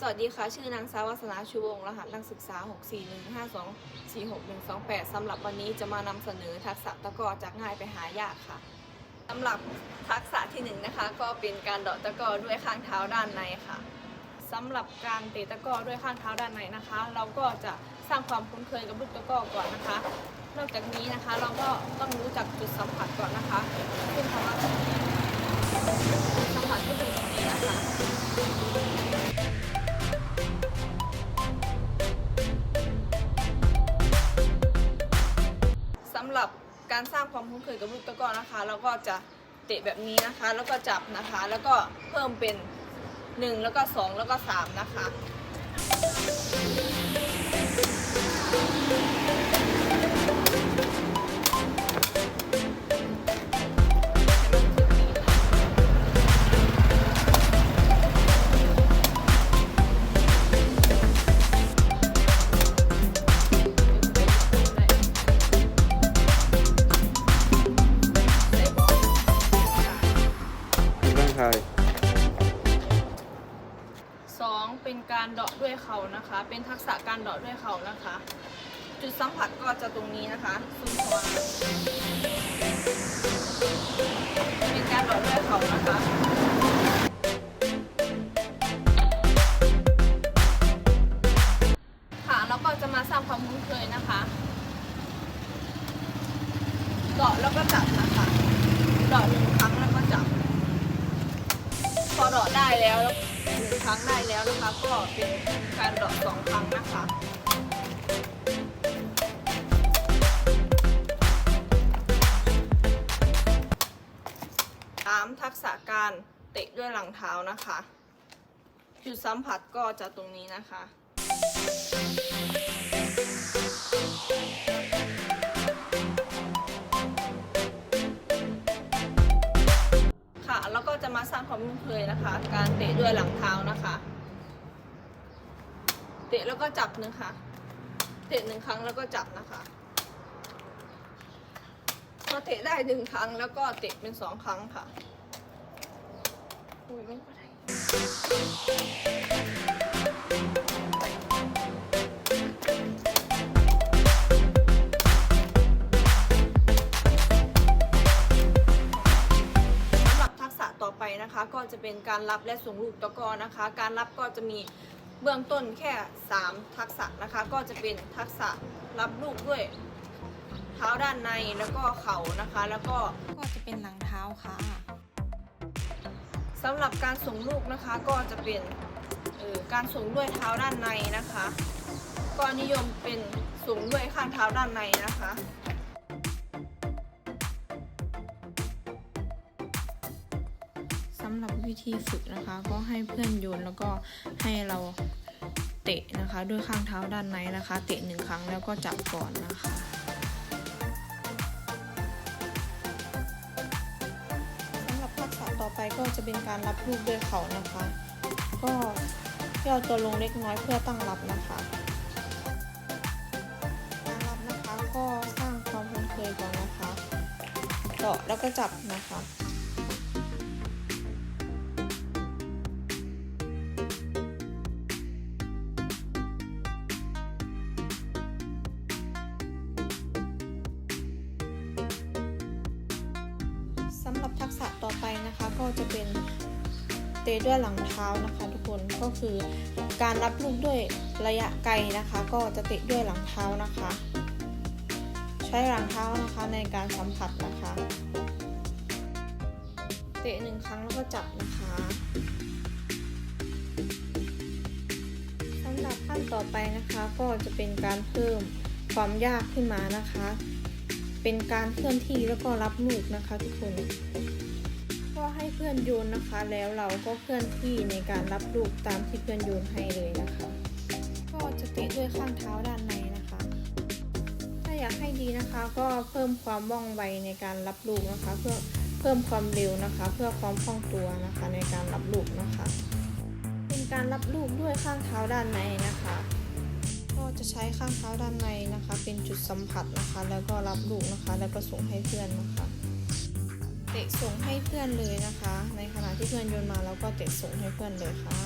สวัสดีค่ะ ชื่อนางสาววัสนาชูวงรหัสนักศึกษา 64152461128สำหรับวันนี้จะมานำเสนอทักษะตะกอจากง่ายไปหายากค่ะสำหรับทักษะที่หนึ่งนะคะ ก็เป็นการเดาะตะกอด้วยข้างเท้าด้านในค่ะสำหรับการเตะตะกอด้วยข้างเท้าด้านในนะคะ เราก็จะสร้างความคุ้นเคยกับลูกตะกอก่อนนะคะ นอกจากนี้นะคะเราก็ต้องรู้จักจุดสัมผัสก่อนนะคะซึ่งคำว่าจุดสัมผัสก็เป็นตรงนี้นะคะ การสร้างความคุ้นเคยกับลูกตะกร้อนะคะ เราก็จะเตะแบบนี้นะคะ แล้วก็จับนะคะ แล้วก็เพิ่มเป็น 1 แล้วก็ 2 แล้วก็ 3 นะคะ นะคะ เป็นทักษะการเดาะด้วยเขานะคะ จุดสัมผัสก็จะตรงนี้นะคะซุ้มหัวา งได้แล้วนะคะ ก็เป็นการเดาะสองครั้งนะคะตามทักษะการเตะด้วยหลังเท้านะคะจุดสัมผัสก็จะตรงนี้นะคะค่ะ ความคุ้นเคยนะคะ การเตะด้วยหลังเท้านะคะ เตะแล้วก็จับนะคะเตะหนึ่งครั้งแล้วก็จับนะคะพอเตะได้หนึ่งครั้งแล้วก็เตะเป็นสองครั้งค่ะ เป็นการรับและส่งลูกตะกอนะคะ การรับก็จะมีเบื้องต้นแค่ 3 ทักษะนะคะ ก็จะเป็นทักษะรับลูกด้วยเท้าด้านในแล้วก็เข่านะคะ แล้วก็ก็จะเป็นหลังเท้าค่ะสำหรับการส่งลูกนะคะก็จะเป็นออการส่งด้วยเท้าด้านในนะคะ ก็นิยมเป็นส่งด้วยข้างเท้าด้านในนะคะำหรับวิธีฝึกนะคะ ก็ให้เพื่อนโยนแล้วก็ให้เราเตะนะคะ ด้วยข้างเท้าด้านในนะคะ เตะหนึ่งครั้งแล้วก็จับก่อนนะคะสำหรับทักษะต่อไปก็จะเป็นการรับลูกด้วยเขานะคะ ก็ย่อตัวลงเล็กน้อยเพื่อตั้งรับนะคะการรับนะคะก็สร้างความคุ้นเคยก่อนนะคะเจาะแล้วก็จับนะคะ ไปนะคะ ก็จะเป็นเตะด้วยหลังเท้านะคะ ทุกคนก็คือการรับลูกด้วยระยะไกลนะคะ ก็จะเตะด้วยหลังเท้านะคะ ใช้หลังเท้านะคะในการสัมผัสนะคะ เตะหนึ่งครั้งแล้วก็จับนะคะสำหรับขั้นต่อไปนะคะก็จะเป็นการเพิ่มความยากขึ้นมานะคะ เป็นการเคลื่อนที่แล้วก็รับลูกนะคะทุกคน ให้เพื่อนโยนนะคะ แล้วเราก็เคลื่อนที่ในการรับลูกตามที่เพื่อนโยนให้เลยนะคะ ก็จะเตะด้วยข้างเท้าด้านในนะคะ ถ้าอยากให้ดีนะคะก็เพิ่มความว่องไวในการรับลูกนะคะ เพื่อเพิ่มความเร็วนะคะ เพื่อความคล่องตัวนะคะในการรับลูกนะคะ เป็นการรับลูกด้วยข้างเท้าด้านในนะคะ ก็จะใช้ข้างเท้าด้านในนะคะ เป็นจุดสัมผัสนะคะ แล้วก็รับลูกนะคะ แล้วก็ส่งให้เพื่อนนะคะ เตะส่งให้เพื่อนเลยนะคะ ในขณะที่เพื่อนโยนมาแล้วก็เตะส่งให้เพื่อนเลยค่ะ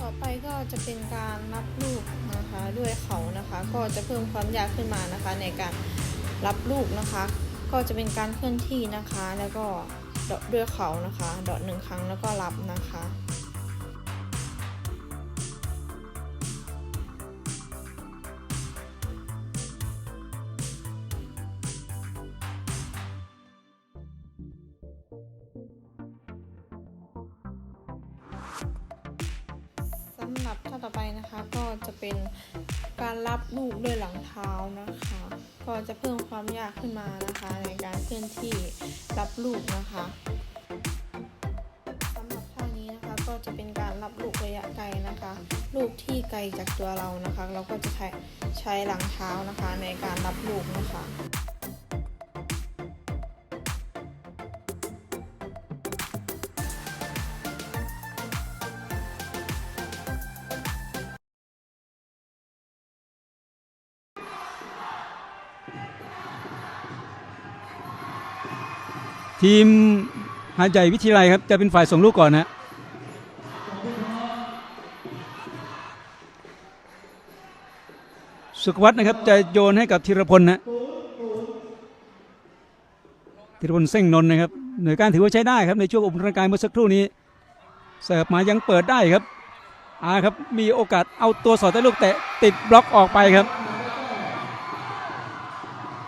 ต่อไปก็จะเป็นการรับลูกนะคะด้วยเขานะคะก็จะเพิ่มความยากขึ้นมานะคะในการรับลูกนะคะ ก็จะเป็นการเคลื่อนที่นะคะแล้วก็ ดาะด้วยเขานะคะเดาะหนึ่งครั้งแล้วก็รับนะคะสำหรับท่าต่อไปนะคะก็จะเป็นการรับลูกด้วยหลังเท้านะคะ ก็จะเพิ่มความยากขึ้นมานะคะ ในการเคลื่อนที่รับลูกนะคะสำหรับท่านี้นะคะก็จะเป็นการรับลูกระยะไกลนะคะ ลูกที่ไกลจากตัวเรานะคะ เราก็จะใช้ใช้หลังเท้านะคะในการรับลูกนะคะ ทีมหาใหญ่วิทยาลัยครับจะเป็นฝ่ายส่งลูกก่อนนะสุขวัฒน์นะครับจะโยนให้กับธีรพลนะธีรพลเส้งนนนะครับหน่วยการถือว่าใช้ได้ครับในช่วงอบรมกายเมื่อสักครู่นี้เสิร์ฟมายังเปิดได้ครับอาครับมีโอกาสเอาตัวสอดแต่ลูกแต่ติดบล็อกออกไปครับ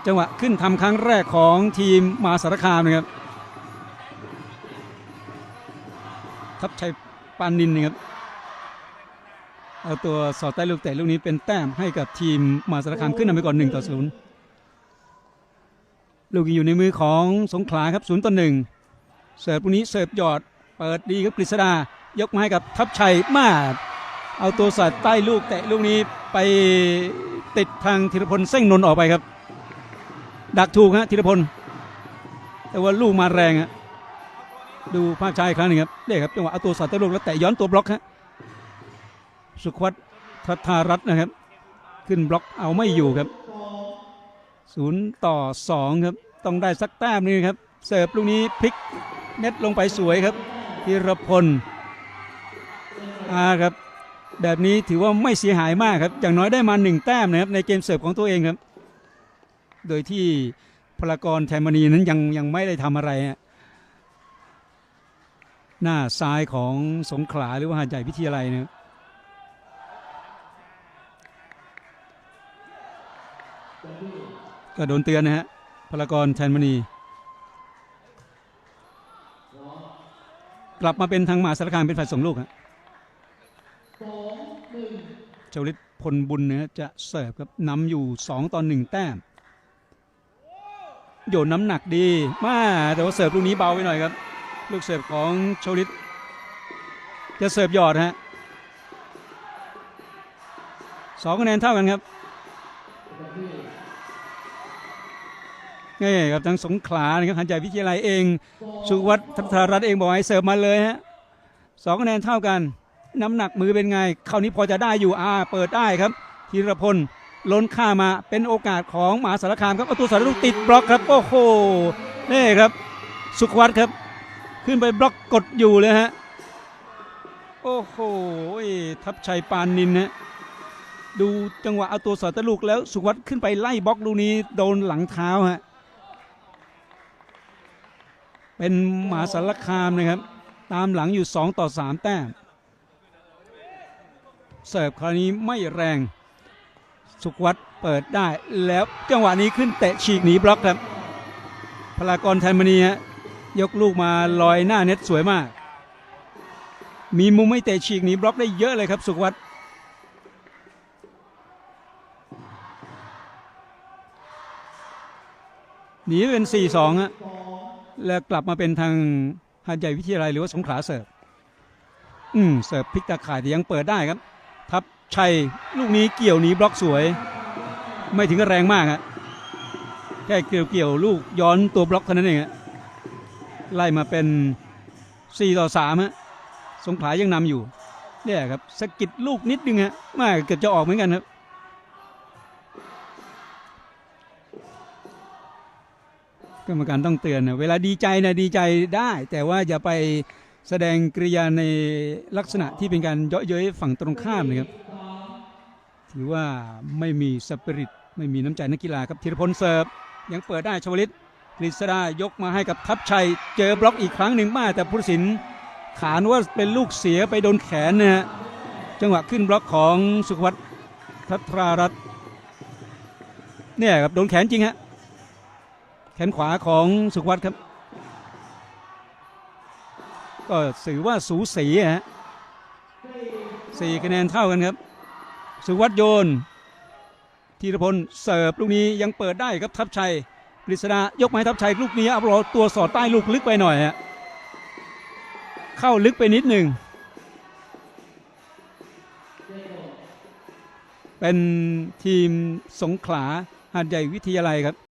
จังหวะขึ้นทำครั้งแรกของทีมมาสารคามนะครับ ทัพชัยปานนินนะครับเอาตัวสอดใต้ลูกเตะลูกนี้เป็นแต้มให้กับทีมมาสารคามขึ้นนำไปก่อน1ต่อ0ลูกยังอยู่ในมือของสงขลาครับ0ต่อ1เสิร์ฟลูกนี้เสิร์ฟหยอดเปิดดีครับกฤษดายกมาให้กับทัพชัยมาเอาตัวสอดใต้ลูกเตะลูกนี้ไปติดทางธีรพลเส้งนนท์ออกไปครับ ดักถูกฮะธีรพลแต่ว่าลูกมาแรงฮะ ดูภาพชาอีกครั้งหนึงครับนี่ครับจังหวะเอาตัวสอดใต้ลูกแล้วแต่ย้อนตัวบล็อกฮะสุขวัตทัทารัตน์นะครับ ขึ้นบล็อกเอาไม่อยู่ครับศูนย์ต่อสองครับต้องได้สักแต้มนึงครับเสิร์ฟลูกนี้พลิกเน็ตลงไปสวยครับธีรพลอาครับแบบนี้ถือว่าไม่เสียหายมากครับอย่างน้อยได้มาหนึ่งแต้มนะครับในเกมเสิร์ฟของตัวเองครับ โดยที่พลากรแทนมณีนั้นยังยังไม่ได้ทำอะไรฮะ หน้าซ้ายของสงขลาหรือว่าหาดใหญ่วิทยาลัยนะครับก็โดนเตือนนะฮะพลากรแทนมณี กลับมาเป็นทางมหาสารคามเป็นฝ่ายส่งลูกฮะเจาลิตพลบุญเนะฮะจะเสิร์ฟครับนำอยู่ 2 ต่อ 1 แต้ม โยนน้ำหนักดี มาแต่ว่าเสิร์ฟลูกนี้เบาไปหน่อยครับ ลูกเสิร์ฟของโชลิตจะเสิร์ฟยอดฮะสองคะแนนเท่ากันครับนี่ครับทั้งสงขลานะครับหันใจวิทยาลัยเองสุวัฒน์ทัพธารัตน์เองบอกให้เสิร์ฟมาเลยฮะสองคะแนนเท่ากัน น้ำหนักมือเป็นไงคราวนี้พอจะได้อยู่อ่าเปิดได้ครับธีรพลล้นข้ามาเป็นโอกาสของมหาสารคามครับเอาตัวสารลูกติดบล็อกครับโอ้โหนี่ครับ สุขวัตครับ ขึ้นไปบล็อกกดอยู่เลยฮะ โอ้โหทับชัยปานนินนะดูจังหวะเอาตัวสอดตะลูกแล้วสุขวัตขึ้นไปไล่บล็อกลูกนี้โดนหลังเท้าฮะ เป็นมาสารคามนะครับ ตามหลังอยู่ 2 ต่อ 3 แต้ม เสิร์ฟคราวนี้ไม่แรง สุขวัตเปิดได้แล้วจังหวะนี้ขึ้นเตะฉีกหนีบล็อกครับพลากรแทนมณีฮะ ยกลูกมาลอยหน้าเน็ตสวยมาก มีมุมไม่เตะฉีกหนีบล็อกได้เยอะเลยครับสุขวัตหนีเป็น 4-2ฮะแล้วกลับมาเป็นทางหาดใหญ่วิทยาลัยหรือว่าสงขลาเสิร์ฟอืมเสิร์ฟพลิกตาข่ายแต่ยังเปิดได้ครับ ทับชัยลูกนี้เกี่ยวหนีบล็อกสวย ไม่ถึงกับแรงมากฮะแค่เกี่ยวเกี่ยวลูกย้อนตัวบล็อกเท่านั้นเองฮะ ไล่มาเป็น 4 ต่อ3ฮะสงขลายังนำอยู่เนี่ยครับสกิดลูกนิดนึงฮะม่เกือบจะออกเหมือนกันครับกรรมการต้องเตือนนะเวลาดีใจนะดีใจได้ แต่ว่าอย่าไปแสดงกริยาในลักษณะที่เป็นการเยาะเย้ยฝั่งตรงข้ามนะครับถือว่าไม่มีสปิริตไม่มีน้ำใจนักกีฬาครับธีรพลเสิร์ฟยังเปิดได้ชวลิต กฤษดายกมาให้กับทัพชัย เจอบล็อกอีกครั้งหนึ่งมาแต่ผู้ตัดสินขานว่าเป็นลูกเสียไปโดนแขนนะฮะจังหวะขึ้นบล็อกของสุขวัตทัตรารัตเนี่ยครับโดนแขนจริงฮะแขนขวาของสุขวัตครับ ก็ถือว่าสูสีฮะสี่คะแนนเท่ากันครับ สุวัตโยนธีรพลเสิร์ฟลูกนี้ยังเปิดได้ครับทัพชัย ฤษดายกไม้ทับชัยลูกนี้เอารอตัวสอดใต้ลูกลึกไปหน่อยฮะเข้าลึกไปนิดหนึ่งเป็นทีมสงขลาหาดใหญ่วิทยาลัยครับ